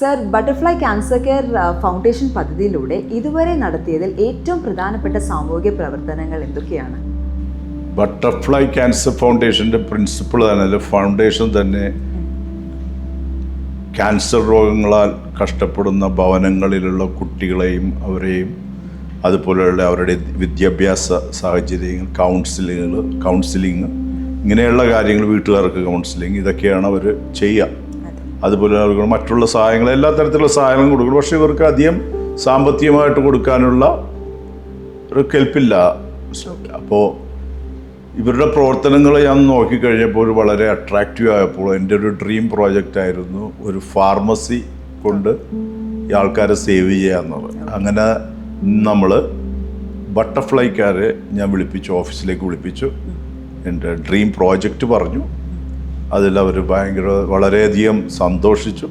Sir butterfly cancer care foundation പദ്ധതിയിലൂടെ ഇതുവരെ നടത്തിയതിൽ ഏറ്റവും പ്രധാനപ്പെട്ട സാമൂഹിക പ്രവർത്തനങ്ങൾ എന്തൊക്കെയാണ്? ബട്ടർഫ്ലൈ ക്യാൻസർ ഫൗണ്ടേഷന്റെ പ്രിൻസിപ്പിൾ തന്നെ ഫൗണ്ടേഷൻ തന്നെ. ക്യാൻസർ രോഗങ്ങളാൽ കഷ്ടപ്പെടുന്ന ഭവനങ്ങളിലുള്ള കുട്ടികളെയും അവരെയും അതുപോലെയുള്ള അവരുടെ വിദ്യാഭ്യാസ സാഹചര്യങ്ങൾ കൗൺസിലിങ്ങൾ കൗൺസിലിങ് ഇങ്ങനെയുള്ള കാര്യങ്ങൾ വീട്ടുകാർക്ക് കൗൺസിലിങ് ഇതൊക്കെയാണ് അവർ ചെയ്യുക. അതുപോലെ അവർക്ക് മറ്റുള്ള സഹായങ്ങൾ എല്ലാ തരത്തിലുള്ള സഹായങ്ങളും കൊടുക്കും പക്ഷേ ഇവർക്ക് അധികം സാമ്പത്തികമായിട്ട് കൊടുക്കാനുള്ള ഒരു കെൽപ്പില്ല. അപ്പോൾ ഇവരുടെ പ്രവർത്തനങ്ങൾ ഞാൻ നോക്കിക്കഴിഞ്ഞപ്പോൾ വളരെ അട്രാക്റ്റീവ് ആയപ്പോൾ എന്റെ ഒരു ഡ്രീം പ്രോജക്റ്റ് ആയിരുന്നു ഒരു ഫാർമസി കൊണ്ട് ഈ ആൾക്കാരെ സേവ് ചെയ്യുക എന്നുള്ളത് അങ്ങനെ നമ്മൾ ബട്ടർഫ്ലൈക്കാരെ ഞാൻ വിളിപ്പിച്ചു ഓഫീസിലേക്ക് വിളിപ്പിച്ചു. എന്റെ ഡ്രീം പ്രോജക്റ്റ് പറഞ്ഞു. അതിൽ അവർ ഭയങ്കര വളരെയധികം സന്തോഷിച്ചു.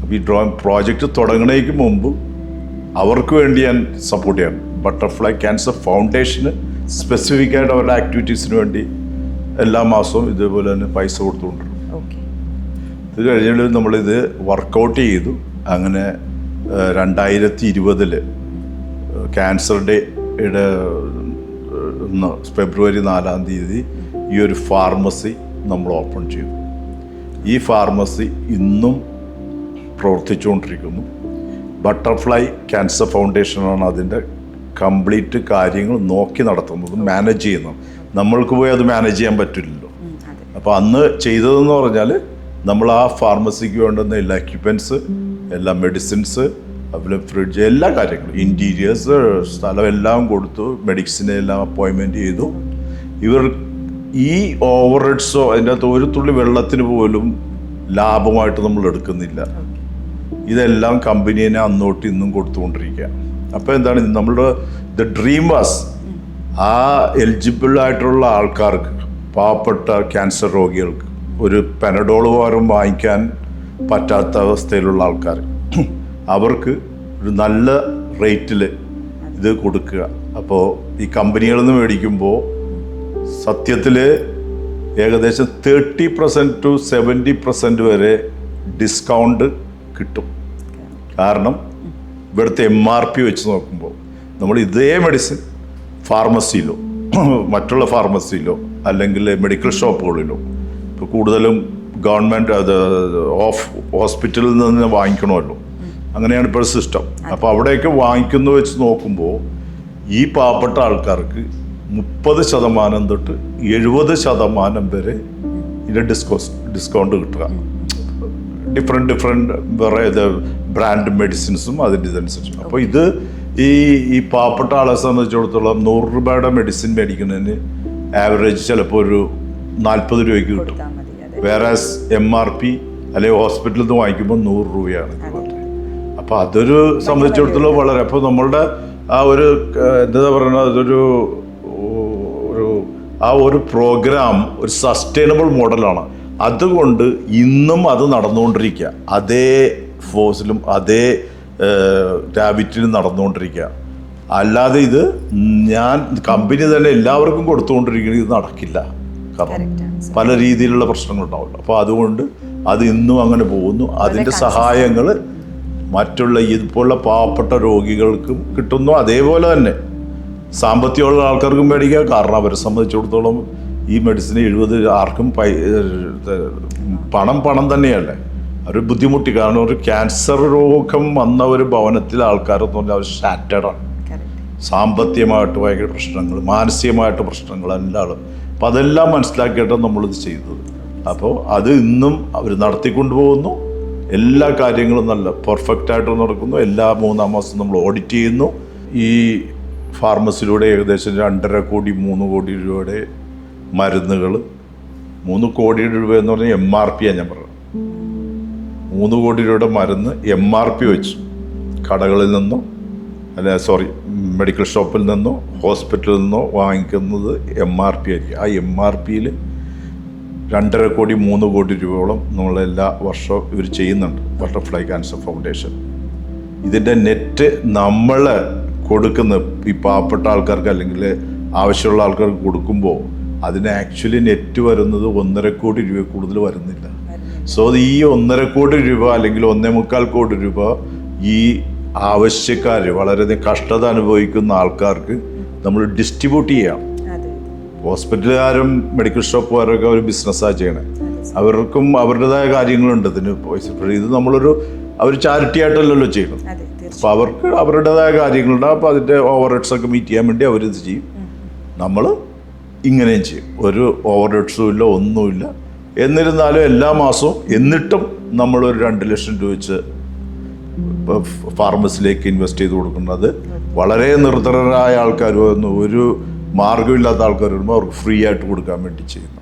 അപ്പോൾ ഈ ഡ്രോയിങ് പ്രോജക്റ്റ് തുടങ്ങുന്നതിന് മുമ്പ് അവർക്ക് വേണ്ടി ഞാൻ സപ്പോർട്ട് ചെയ്യാം ബട്ടർഫ്ലൈ ക്യാൻസർ ഫൗണ്ടേഷന് സ്പെസിഫിക് ആയിട്ട് അവരുടെ ആക്ടിവിറ്റീസിന് വേണ്ടി എല്ലാ മാസവും ഇതേപോലെ തന്നെ പൈസ കൊടുത്തുകൊണ്ടിരുന്നു. ഓക്കെ ഇത് കഴിഞ്ഞിട്ട് നമ്മളിത് വർക്കൗട്ട് ചെയ്തു. അങ്ങനെ രണ്ടായിരത്തി ഇരുപതിൽ ക്യാൻസർ ഡേയുടെ ഫെബ്രുവരി നാലാം തീയതി ഈ ഒരു ഫാർമസി നമ്മൾ ഓപ്പൺ ചെയ്തു ഈ ഫാർമസി ഇന്നും പ്രവർത്തിച്ചുകൊണ്ടിരിക്കുന്നു. ബട്ടർഫ്ലൈ ക്യാൻസർ ഫൗണ്ടേഷനാണ് അതിന്റെ കംപ്ലീറ്റ് കാര്യങ്ങൾ നോക്കി നടത്തുന്നത് മാനേജ് ചെയ്യുന്നത്. നമ്മൾക്ക് പോയി അത് മാനേജ് ചെയ്യാൻ പറ്റില്ലല്ലോ. അപ്പോൾ അന്ന് ചെയ്തതെന്ന് പറഞ്ഞാൽ നമ്മൾ ആ ഫാർമസിക്ക് വേണ്ടുന്ന എല്ലാ എക്യുപ്മെന്റ്സ് എല്ലാ മെഡിസിൻസ് അതുപോലെ ഫ്രിഡ്ജ് എല്ലാ കാര്യങ്ങളും ഇന്റീരിയേഴ്സ് സ്ഥലം എല്ലാം കൊടുത്തു മെഡിസിനെ എല്ലാം അപ്പോയിൻമെന്റ് ചെയ്തു. ഇവർ ഈ ഓവർഹെഡ്സോ അതിന്റെ അകത്ത് ഒരു തുള്ളി വെള്ളത്തിന് പോലും ലാഭമായിട്ട് നമ്മൾ എടുക്കുന്നില്ല. ഇതെല്ലാം കമ്പനീനെ അന്നോട്ട് ഇന്നും കൊടുത്തുകൊണ്ടിരിക്കുക. അപ്പോൾ എന്താണ് നമ്മളുടെ ദ ഡ്രീം വാസ് ആ എലിജിബിൾ ആയിട്ടുള്ള ആൾക്കാർക്ക് പാവപ്പെട്ട ക്യാൻസർ രോഗികൾക്ക് ഒരു പെനഡോൾ പോലും വാങ്ങിക്കാൻ പറ്റാത്ത അവസ്ഥയിലുള്ള ആൾക്കാർ അവർക്ക് ഒരു നല്ല റേറ്റിൽ ഇത് കൊടുക്കുക. അപ്പോൾ ഈ കമ്പനികളിൽ നിന്ന് മേടിക്കുമ്പോൾ സത്യത്തിൽ ഏകദേശം thirty percent to seventy percent വരെ ഡിസ്കൗണ്ട് കിട്ടും. കാരണം ഇവിടുത്തെ എം ആർ പി വെച്ച് നോക്കുമ്പോൾ നമ്മൾ ഇതേ മെഡിസിൻ ഫാർമസിയിലോ മറ്റുള്ള ഫാർമസിയിലോ അല്ലെങ്കിൽ മെഡിക്കൽ ഷോപ്പുകളിലോ ഇപ്പോൾ കൂടുതലും ഗവൺമെന്റ് അത് ഓഫ് ഹോസ്പിറ്റലിൽ നിന്ന് വാങ്ങിക്കണമല്ലോ. അങ്ങനെയാണ് ഇപ്പോൾ സിസ്റ്റം അപ്പോൾ അവിടെയൊക്കെ വാങ്ങിക്കുന്നു വെച്ച് നോക്കുമ്പോൾ ഈ പാവപ്പെട്ട ആൾക്കാർക്ക് മുപ്പത് ശതമാനം തൊട്ട് എഴുപത് ശതമാനം വരെ ഇതിന്റെ ഡിസ്കോസ് ഡിസ്കൗണ്ട് കിട്ടുക. ഡിഫറെന്റ് ഡിഫറെന്റ് വേറെ ഇത് ബ്രാൻഡ് മെഡിസിൻസും അതിന്റെ ഇതനുസരിച്ച്. അപ്പോൾ ഇത് ഈ ഈ പാവപ്പെട്ട ആളെ സംബന്ധിച്ചിടത്തോളം നൂറ് രൂപയുടെ മെഡിസിൻ മേടിക്കുന്നതിന് ആവറേജ് ചിലപ്പോൾ ഒരു നാൽപ്പത് രൂപയ്ക്ക് കിട്ടും. വേറെ എം ആർ പി അല്ലെങ്കിൽ ഹോസ്പിറ്റലിൽ നിന്ന് വാങ്ങിക്കുമ്പോൾ നൂറ് രൂപയാണ് അപ്പോൾ അതൊരു സംബന്ധിച്ചിടത്തോളം വളരെ അപ്പോൾ നമ്മളുടെ ആ ഒരു എന്താ പറയുക അതൊരു ആ ഒരു പ്രോഗ്രാം ഒരു സസ്റ്റൈനബിൾ മോഡലാണ് അതുകൊണ്ട് ഇന്നും അത് നടന്നുകൊണ്ടിരിക്കുക. അതേ ഫോഴ്സിലും അതേ ടാബിറ്റിലും നടന്നുകൊണ്ടിരിക്കുക. അല്ലാതെ ഇത് ഞാൻ കമ്പനി തന്നെ എല്ലാവർക്കും കൊടുത്തുകൊണ്ടിരിക്കുന്നത് ഇത് നടക്കില്ല. കാരണം. പല രീതിയിലുള്ള പ്രശ്നങ്ങൾ ഉണ്ടാവില്ല അപ്പോൾ അതുകൊണ്ട് അത് ഇന്നും അങ്ങനെ പോകുന്നു. അതിന്റെ സഹായങ്ങൾ മറ്റുള്ള ഇതുപോലുള്ള പാവപ്പെട്ട രോഗികൾക്കും കിട്ടുന്നു. അതേപോലെ തന്നെ സാമ്പത്തികമുള്ള ആൾക്കാർക്കും മേടിക്കാം കാരണം അവരെ സംബന്ധിച്ചിടത്തോളം ഈ മെഡിസിൻ എഴുപത് ആർക്കും പൈ പണം പണം തന്നെയല്ലേ? അവർ ബുദ്ധിമുട്ടി. കാരണം ഒരു ക്യാൻസർ രോഗം വന്ന ഒരു ഭവനത്തിലെ ആൾക്കാരെന്ന് പറഞ്ഞാൽ അവർ ഷാറ്റഡാണ് സാമ്പത്തികമായിട്ട് ഭയങ്കര പ്രശ്നങ്ങൾ മാനസികമായിട്ട് പ്രശ്നങ്ങൾ എല്ലാം അപ്പം അതെല്ലാം മനസ്സിലാക്കിയിട്ടാണ് നമ്മളിത് ചെയ്തത്. അപ്പോൾ അത് ഇന്നും അവർ നടത്തിക്കൊണ്ടു പോകുന്നു എല്ലാ കാര്യങ്ങളും നല്ല പെർഫെക്റ്റ് ആയിട്ട് നടക്കുന്നു. എല്ലാ മൂന്നാം മാസം നമ്മൾ ഓഡിറ്റ് ചെയ്യുന്നു. ഈ ഫാർമസിയിലൂടെ ഏകദേശം രണ്ടര കോടി മൂന്ന് കോടി രൂപയുടെ മരുന്നുകൾ മൂന്ന് കോടി രൂപ എന്ന് പറഞ്ഞാൽ എം ആർ പിയാണ് ഞാൻ പറഞ്ഞത്. മൂന്ന് കോടി രൂപയുടെ മരുന്ന് എം ആർ പി വെച്ചു. കടകളിൽ നിന്നോ അല്ല സോറി മെഡിക്കൽ ഷോപ്പിൽ നിന്നോ ഹോസ്പിറ്റലിൽ നിന്നോ വാങ്ങിക്കുന്നത് എം ആർ പി ആയിരിക്കും. ആ എം ആർ പിയിൽ രണ്ടര കോടി മൂന്ന് കോടി രൂപയോളം നമ്മൾ എല്ലാ വർഷവും ഇവർ ചെയ്യുന്നുണ്ട്. ബട്ടർഫ്ലൈ ക്യാൻസർ ഫൗണ്ടേഷൻ ഇതിന്റെ നെറ്റ് നമ്മൾ കൊടുക്കുന്ന ഈ പാവപ്പെട്ട ആൾക്കാർക്ക് അല്ലെങ്കിൽ ആവശ്യമുള്ള ആൾക്കാർക്ക് കൊടുക്കുമ്പോൾ അതിന് ആക്ച്വലി നെറ്റ് വരുന്നത് ഒന്നര കോടി രൂപ കൂടുതൽ വരുന്നില്ല. സോ ഈ ഒന്നര കോടി രൂപ അല്ലെങ്കിൽ ഒന്നേ മുക്കാൽ കോടി രൂപ ഈ ആവശ്യക്കാർ വളരെയധികം കഷ്ടത അനുഭവിക്കുന്ന ആൾക്കാർക്ക് നമ്മൾ ഡിസ്ട്രിബ്യൂട്ട് ചെയ്യാം. ഹോസ്പിറ്റലുകാരും മെഡിക്കൽ ഷോപ്പുകാരൊക്കെ ഒരു ബിസിനസ്സാണ് ചെയ്യണേ. അവർക്കും അവരുടേതായ കാര്യങ്ങളുണ്ട്. ഇതിന് ഇത് നമ്മളൊരു അവർ ചാരിറ്റി ആയിട്ടല്ലല്ലോ ചെയ്യണം അപ്പോൾ അവർക്ക് അവരുടേതായ കാര്യങ്ങളുണ്ട്. അപ്പോൾ അതിന്റെ ഓവർ ഹെഡ്സ് ഒക്കെ മീറ്റ് ചെയ്യാൻ വേണ്ടി അവരിത് ചെയ്യും? നമ്മൾ ഇങ്ങനെയും ചെയ്യും. ഒരു ഓവർ ഹെഡ്സും ഇല്ല ഒന്നുമില്ല എന്നിരുന്നാലും എല്ലാ മാസവും എന്നിട്ടും നമ്മളൊരു രണ്ട് ലക്ഷം രൂപ വെച്ച് ഫാർമസിലേക്ക് ഇൻവെസ്റ്റ് ചെയ്ത് കൊടുക്കുന്നത് വളരെ നിർദ്ധരായ ആൾക്കാർ ഒരു മാർഗമില്ലാത്ത ആൾക്കാർ വരുമ്പോൾ അവർക്ക് ഫ്രീ ആയിട്ട് കൊടുക്കാൻ വേണ്ടി ചെയ്യുന്നു